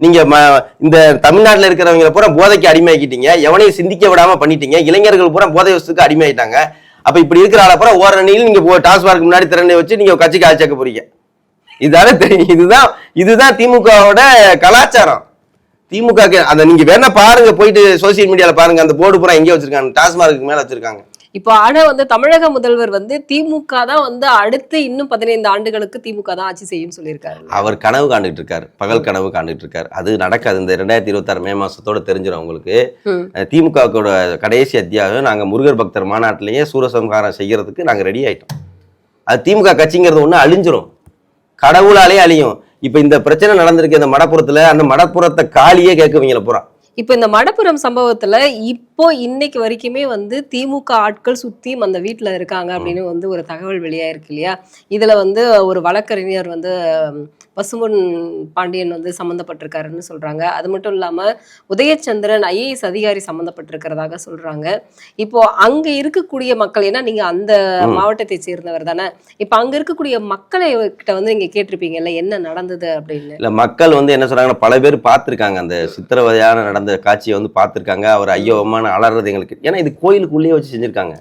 நீங்க இந்த தமிழ்நாட்டுல இருக்கிறவங்க பூரா போதைக்கு அடிமையாக்கிட்டீங்க. எவனையும் சிந்திக்க விடாம பண்ணிட்டீங்க. இளைஞர்கள் பூரா போதை வசத்துக்கு அடிமையாயிட்டாங்க. அப்ப இப்படி இருக்கிற ஆள பூரா ஓரணியில் நீங்க டாஸ்மார்க் முன்னாடி திறனை வச்சு நீங்க கட்சிக்கு ஆட்சியாக்க போறீங்க. இதானே தெரியும் இதுதான் இதுதான் திமுகவோட கலாச்சாரம். திமுக அந்த நீங்க வேணா பாருங்க போயிட்டு சோசியல் மீடியால பாருங்க அந்த போர்டு பூரா எங்கே வச்சிருக்காங்க டாஸ்மார்க்கு மேல வச்சிருக்காங்க. இப்போ ஆனா வந்து தமிழக முதல்வர் வந்து திமுக தான் வந்து அடுத்து இன்னும் பதினைந்து ஆண்டுகளுக்கு திமுக தான் ஆட்சி செய்யும் சொல்லியிருக்காரு. அவர் கனவு காண்டுட்டு இருக்காரு. பகல் கனவு காண்டுட்டு இருக்காரு. அது நடக்காது. இந்த ரெண்டாயிரத்தி இருபத்தாறு மே மாசத்தோட தெரிஞ்சிடும் உங்களுக்கு. திமுகவோட கடைசி அத்தியாயம் நாங்க முருகர் பக்தர் மாநாட்டிலேயே சூரசம்ஹாரம் செய்யறதுக்கு நாங்க ரெடி ஆயிட்டோம். அது திமுக கட்சிங்கிறது ஒண்ணு அழிஞ்சிரும். கடவுளாலே அழியும். இப்ப இந்த பிரச்சனை நடந்திருக்கு. இந்த மடப்புறத்துல அந்த மடப்புறத்தை காலியே கேட்குவீங்கள பூரா. இப்போ இந்த மடப்புரம் சம்பவத்துல இப்போ இன்னைக்கு வரைக்குமே வந்து திமுக ஆட்கள் சுத்தியும் அந்த வீட்ல இருக்காங்க அப்படின்னு வந்து ஒரு தகவல் வெளியாயிருக்கு இல்லையா? இதுல வந்து ஒரு வழக்கறிஞர் வந்து உம், பசும்பொன் பாண்டியன் வந்து சம்மந்தப்பட்டிருக்காருன்னு சொல்றாங்க. அது மட்டும் இல்லாம உதயச்சந்திரன் ஐஏஎஸ் அதிகாரி சம்மந்தப்பட்டிருக்கிறதாக சொல்றாங்க. இப்போ அங்க இருக்கக்கூடிய மக்கள் ஏன்னா நீங்க அந்த. மாவட்டத்தை சேர்ந்தவர் தானே இப்போ அங்க இருக்கக்கூடிய மக்களை கிட்ட வந்து நீங்க கேட்டிருப்பீங்கல்ல என்ன நடந்தது அப்படின்னு? இல்ல மக்கள் வந்து என்ன சொல்றாங்கன்னா பல பேர் பார்த்திருக்காங்க. அந்த சித்திரவதையான நடந்த காட்சியை வந்து பார்த்திருக்காங்க. அவர் ஐயோமான அலறது எங்களுக்கு. ஏன்னா இது கோயிலுக்குள்ளேயே வச்சு செஞ்சிருக்காங்க.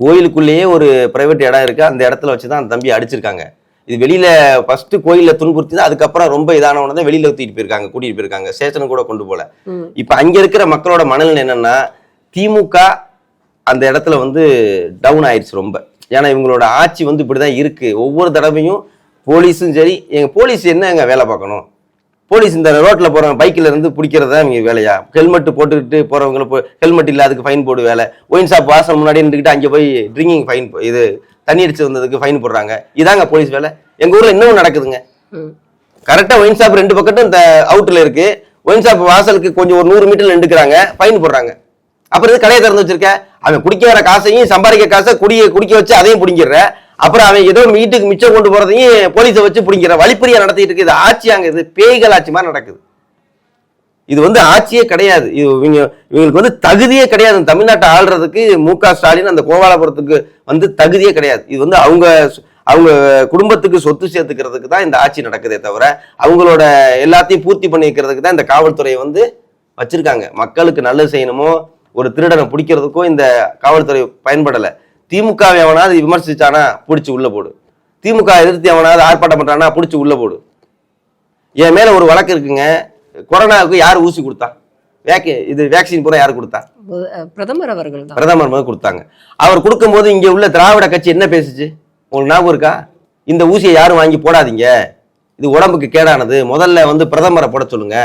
கோயிலுக்குள்ளேயே ஒரு பிரைவேட் இடம் இருக்கு. அந்த இடத்துல வச்சு தான் அந்த தம்பி அடிச்சிருக்காங்க. இது வெளியில ஃபர்ஸ்ட் கோயில்ல துன்புறுத்தி தான் அதுக்கப்புறம் ரொம்ப இதானவன தான் வெளியில தூக்கிட்டு போயிருக்காங்க கூட்டிட்டு போயிருக்காங்க. ஸ்டேஷனுக்கு கூட கொண்டு போல. இப்ப அங்க இருக்கிற மக்களோட மனநிலை என்னன்னா திமுக அந்த இடத்துல வந்து டவுன் ஆயிடுச்சு ரொம்ப. ஏன்னா இவங்களோட ஆட்சி வந்து இப்படிதான் இருக்கு. ஒவ்வொரு தடவையும் போலீஸும் சரி எங்க போலீஸ் என்னங்க வேலை பார்க்கணும்? போலீஸ் இந்த ரோட்ல போறவங்க பைக்ல இருந்து பிடிக்கிறது தான் இவங்க வேலையா? ஹெல்மெட் போட்டுக்கிட்டு போறவங்கள போ ஹெல்மெட் இல்ல அதுக்கு ஃபைன் போடு வேலை. ஒயின் ஷாப் வாசல் முன்னாடி நின்றுக்கிட்டு அங்கே போய் ட்ரிங்கிங் ஃபைன் இது தண்ணி அடிச்சு வந்ததுக்கு ஃபைன் போடுறாங்க. இதாங்க போலீஸ் வேலை. எங்க ஊர்ல இன்னும் நடக்குதுங்க. ம். கரெக்டா ஒயின் ஷாப் ரெண்டு பக்கட்டும் இந்த அவுட்ல இருக்கு. ஒயின் ஷாப் வாசலுக்கு கொஞ்சம் ஒரு நூறு மீட்டர்ல நின்றுக்கிறாங்க. ஃபைன் போடுறாங்க. அப்புறம் இது கடையை திறந்து வச்சிருக்க? அவன் குடிக்க வர காசையும் சம்பாதிக்க காசை குடிய குடிக்க வச்சு அதையும் பிடிங்கிற அப்புறம் அவன் ஏதோ வீட்டுக்கு மிச்சம் கொண்டு போறதையும் போலீஸை வச்சு பிடிங்கிற வழிப்பறியா நடத்திட்டு இருக்கு. இது ஆட்சியாங்க இது பேய்கள் ஆட்சி மாதிரி நடக்குது. இது வந்து ஆட்சியே கிடையாது. இது இவங்க இவங்களுக்கு வந்து தகுதியே கிடையாது. தமிழ்நாட்டை ஆள்றதுக்கு மு க ஸ்டாலின் அந்த கோபாலபுரத்துக்கு வந்து தகுதியே கிடையாது. இது வந்து அவங்க அவங்க குடும்பத்துக்கு சொத்து சேர்த்துக்கிறதுக்கு தான் இந்த ஆட்சி நடக்குதே தவிர அவங்களோட எல்லாத்தையும் பூர்த்தி பண்ணிக்கிறதுக்கு தான் இந்த காவல்துறையை வந்து வச்சிருக்காங்க. மக்களுக்கு நல்லது செய்யணுமோ ஒரு திருடனை பிடிக்கிறதுக்கோ இந்த காவல்துறை பயன்படலை. திமுக எவனாவது விமர்சிச்சானா பிடிச்சி உள்ள போடு. திமுக எதிர்த்து எவனாவது ஆர்ப்பாட்டம் பண்றானா பிடிச்சி உள்ள போடு. என் மேல ஒரு வழக்கு இருக்குங்க. கொரோனாவுக்கு யார் ஊசி கொடுத்தா? வேக்கு இது வேக்சின் பூரா யார் கொடுத்தா? பிரதமர் அவர்கள் பிரதமர் வந்து கொடுத்தாங்க. அவர் கொடுக்கும்போது இங்க உள்ள திராவிட கட்சி என்ன பேசுச்சு? உங்களுக்கு ஞாபகம் இருக்கா? இந்த ஊசியை யாரும் வாங்கி போடாதீங்க. இது உடம்புக்கு கேடானது. முதல்ல வந்து பிரதமரை போட சொல்லுங்க.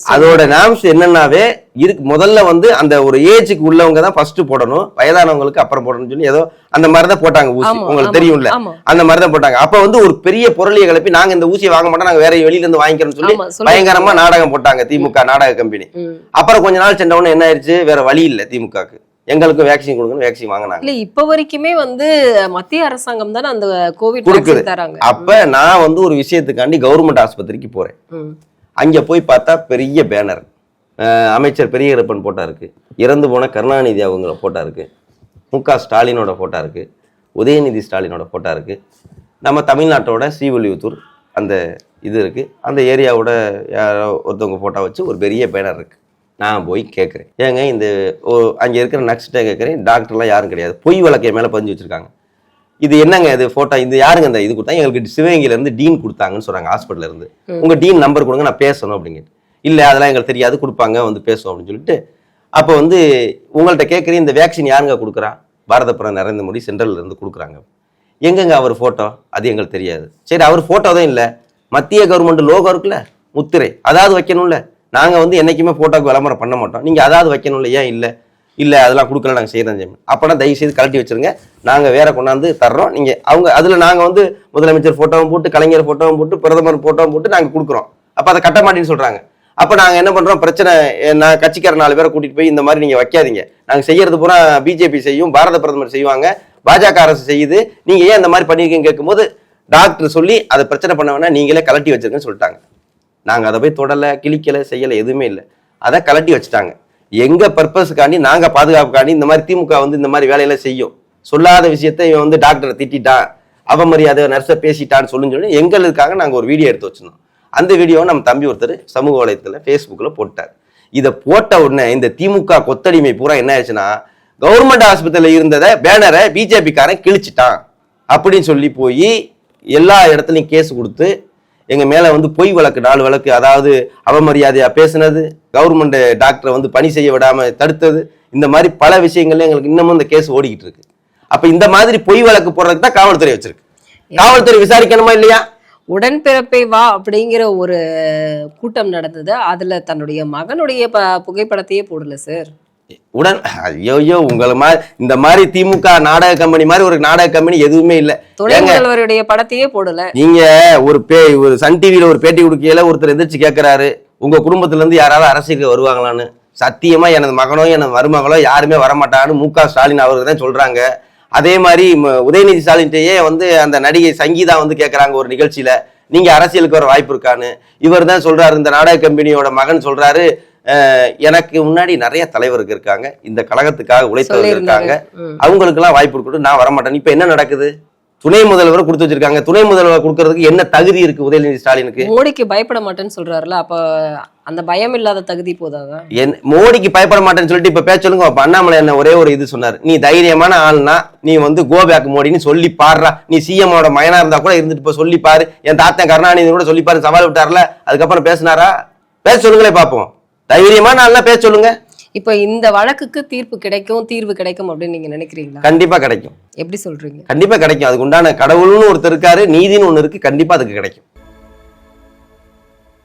அதோட நாம்ஸ் என்னன்னாவே இருக்கு முதல்ல வந்து அந்த ஒரு ஏஜுக்கு உள்ளவங்க தான் ஃபர்ஸ்ட் போடணும். வயதானவங்களுக்கு அப்புறம் போடணும்னு சொல்லி ஏதோ அந்த மாதிரி தான் போட்டாங்க ஊசி. உங்களுக்கு தெரியும்ல? அந்த மாதிரி தான் போட்டாங்க. அப்ப வந்து ஒரு பெரிய பொருளியை கிளப்பி நாங்க இந்த ஊசியை வாங்க மாட்டோம் நாங்க வேற வெளியில இருந்து வாங்கிக்கிறோம்னு சொல்லி. பயங்கரமா நாடகம் போட்டாங்க திமுக நாடக கம்பெனி. அப்புறம் கொஞ்ச நாள் சென்றவொடனே என்ன ஆயிடுச்சு? வேற வழி இல்ல திமுகக்கு. எங்களுக்கும் வேக்சின் கொடுக்கணும் வேக்சின் வாங்கினாங்க. இல்ல இப்ப வரைக்குமே வந்து மத்திய அரசாங்கம் தானே அந்த கோவிட் கொடுக்குது. அப்ப நான் வந்து ஒரு விஷயத்துக்காண்டி கவர்மெண்ட் ஆஸ்பத்திரிக்கு போறேன். அங்கே போய் பார்த்தா பெரிய பேனர் அமைச்சர் பெரியகரப்பன் போட்டா இருக்கு இறந்து போன கருணாநிதி அவங்கள போட்டா இருக்கு மு க ஸ்டாலினோட போட்டா இருக்கு உதயநிதி ஸ்டாலினோட போட்டா இருக்கு நம்ம தமிழ்நாட்டோட ஸ்ரீவில்லிபுத்தூர் அந்த இது இருக்கு. அந்த ஏரியாவோட யாரோ ஒருத்தவங்க ஃபோட்டோ வச்சு ஒரு பெரிய பேனர் இருக்கு. நான் போய் கேட்குறேன் ஏங்க இந்த ஓ- அங்கே இருக்கிற நக்ஸ்ட்டை கேட்குறேன் டாக்டர்லாம் யாரும் கிடையாது. பொய் வழக்கை மேலே பதிஞ்சு வச்சுருக்காங்க. இது என்னங்க இது போட்டோ இது யாருங்க இந்த இது கொடுத்தா எங்களுக்கு சிவகங்கையில இருந்து டீன் கொடுத்தாங்கன்னு சொல்றாங்க ஹாஸ்பிட்டல்ல இருந்து. உங்க டீன் நம்பர் கொடுங்க நான் பேசணும் அப்படிங்க. இல்ல அதெல்லாம் எங்களுக்கு தெரியாது கொடுப்பாங்க வந்து பேசுவோம் அப்படின்னு சொல்லிட்டு. அப்போ வந்து உங்கள்ட்ட கேட்குறேன் இந்த வேக்சின் யாருங்க கொடுக்குறா? பாரத பிரதமர் நரேந்திர மோடி சென்ட்ரல்ல இருந்து கொடுக்குறாங்க. எங்கங்க அவர் போட்டோ அது எங்களுக்கு தெரியாது. சரி அவர் போட்டோ தான் இல்லை. மத்திய கவர்மெண்ட் லோகோ இருக்குல்ல முத்திரை. அதாவது வைக்கணும்ல. நாங்க வந்து என்னைக்குமே போட்டோக்கு விளம்பரம் பண்ண மாட்டோம். நீங்க அதாவது வைக்கணும்ல ஏன் இல்லை? இல்லை அதெல்லாம் கொடுக்கல நாங்கள் செய்கிறோம் செய்யணும் அப்போனா தயவு செய்து கழட்டி வச்சிருங்க. நாங்கள் வேற கொண்டாந்து தர்றோம். நீங்கள் அவங்க அதில் நாங்கள் வந்து முதலமைச்சர் ஃபோட்டோவும் போட்டு கலைஞர் ஃபோட்டோவும் போட்டு பிரதமர் ஃபோட்டோவும் போட்டு நாங்கள் கொடுக்குறோம். அப்போ அதை கட்ட மாட்டேன்னு சொல்கிறாங்க அப்போ நாங்கள் என்ன பண்ணுறோம் பிரச்சனை நான் கட்சிக்கார நாலு பேரை கூட்டிகிட்டு போய் இந்த மாதிரி நீங்கள் வைக்காதீங்க. நாங்கள் செய்யறது பூரா பிஜேபி செய்யும் பாரத பிரதமர் செய்வாங்க. பாஜக அரசு செய்யுது. நீங்கள் ஏன் இந்த மாதிரி பண்ணியிருக்கீங்கன்னு கேட்கும்போது டாக்டர் சொல்லி அதை பிரச்சனை பண்ண வேணா நீங்களே கலட்டி வச்சிருக்கேன்னு சொல்லிட்டாங்க. நாங்கள் அதை போய் தொடலை கிழிக்கலை செய்யலை எதுவுமே இல்லை. அதை கலட்டி வச்சுட்டாங்க. எங்க பர்பஸுக்காண்டி நாங்க பாதுகாப்புக்காண்டி இந்த மாதிரி திமுக வந்து இந்த மாதிரி வேலையெல்லாம் செய்யும். சொல்லாத விஷயத்த இவன் வந்து டாக்டரை திட்டிட்டான். அவமரியாதை நர்ஸை பேசிட்டான்னு சொல்லுன்னு சொல்லி எங்களுக்காக நாங்கள் ஒரு வீடியோ எடுத்து வச்சிருந்தோம். அந்த வீடியோவை நம்ம தம்பி ஒருத்தர் சமூக வலைத்தளத்துல ஃபேஸ்புக்கில் போட்டார். இதை போட்ட உடனே இந்த திமுக கொத்தடிமை பூரா என்ன ஆயிடுச்சுன்னா கவர்மெண்ட் ஆஸ்பத்திரியில் இருந்ததை பேனரை பிஜேபிக்காரன் கிழிச்சிட்டான். அப்படின்னு சொல்லி போய் எல்லா இடத்துலையும் கேஸ் கொடுத்து எங்க மேல வந்து பொய் வழக்கு நாலு வழக்கு அதாவது அவமரியாதையா பேசுனது கவர்மெண்ட் டாக்டரை வந்து பணி செய்ய விடாம தடுத்தது இந்த மாதிரி பல விஷயங்கள்ல எங்களுக்கு இன்னமும் இந்த கேஸ் ஓடிக்கிட்டு இருக்கு. அப்ப இந்த மாதிரி பொய் வழக்கு போடுறதுக்கு தான் காவல்துறை வச்சிருக்கு. காவல்துறை விசாரிக்கணுமா இல்லையா? உடன்பிறப்பை வா அப்படிங்கிற ஒரு கூட்டம் நடந்தது. அதுல தன்னுடைய மகனுடைய புகைப்படத்தையே போடல சார் உடன் ஐயோ உங்களை மாதிரி இந்த மாதிரி திமுக நாடக கம்பெனி மாதிரி ஒரு நாடக கம்பெனி எதுவுமே இல்லை. முதல்வருடைய படத்தையே போடல. நீங்க ஒரு பே ஒரு சன் டிவியில ஒரு பேட்டி கொடுக்கையில ஒருத்தர் எந்திரிச்சு கேட்கிறாரு உங்க குடும்பத்துல இருந்து யாராவது அரசியலுக்கு வருவாங்களான்னு. சத்தியமா எனது மகனோ எனது மருமகளோ யாருமே வரமாட்டான்னு மு க. ஸ்டாலின் அவருக்கு தான் சொல்றாங்க. அதே மாதிரி உதயநிதி ஸ்டாலின்கிட்டயே வந்து அந்த நடிகை சங்கீதா வந்து கேட்கறாங்க ஒரு நிகழ்ச்சியில. நீங்க அரசியலுக்கு வர வாய்ப்பு இருக்கான்னு. இவர் தான் சொல்றாரு இந்த நாடக கம்பெனியோட மகன் சொல்றாரு. "அஹ், எனக்கு முன்னாடி நிறைய தலைவருக்கு இருக்காங்க. இந்த கழகத்துக்காக உழைத்தவர்கள் இருக்காங்க. ம். அவங்களுக்கெல்லாம் வாய்ப்பு கொடுக்கணும் நான் வரமாட்டேன். இப்ப என்ன நடக்குது? துணை முதல்வர் கொடுத்து வச்சிருக்காங்க. துணை முதல்வர் கொடுக்கறதுக்கு என்ன தகுதி இருக்கு உதயநிதி ஸ்டாலினுக்கு? மோடிக்கு பயப்பட மாட்டேன்னு சொல்றாருல அப்ப அந்த பயம் இல்லாத தகுதி போதாதா? என் மோடிக்கு பயப்பட மாட்டேன்னு சொல்லிட்டு இப்ப பேச சொல்லுங்க. அப்ப அண்ணாமலை என்ன ஒரே ஒரு இது சொன்னார். நீ தைரியமான ஆள்னா நீ வந்து கோபேக் மோடின்னு சொல்லி பாடுறா. நீ சிஎம்மோட மயனா இருந்தா கூட இருந்துட்டு போய் சொல்லி பாரு. என் தாத்தன் கருணாநிதி கூட சொல்லி பாரு. சவால் விட்டார்ல. அதுக்கப்புறம் பேசினாரா? பேச சொல்லுங்களே பாப்போம். தைரியமான ஆள்னா பேச சொல்லுங்க. இப்ப இந்த வழக்குக்கு தீர்ப்பு கிடைக்கும் தீர்வு கிடைக்கும் அப்படின்னு நீங்க நினைக்கிறீங்களா? கண்டிப்பா கிடைக்கும். எப்படி சொல்றீங்க? கண்டிப்பா கிடைக்கும். அதுக்கு உண்டான கடவுள்னு ஒருத்தர் இருக்காரு நீதின்னு ஒண்ணு இருக்கு கண்டிப்பா அதுக்கு கிடைக்கும்.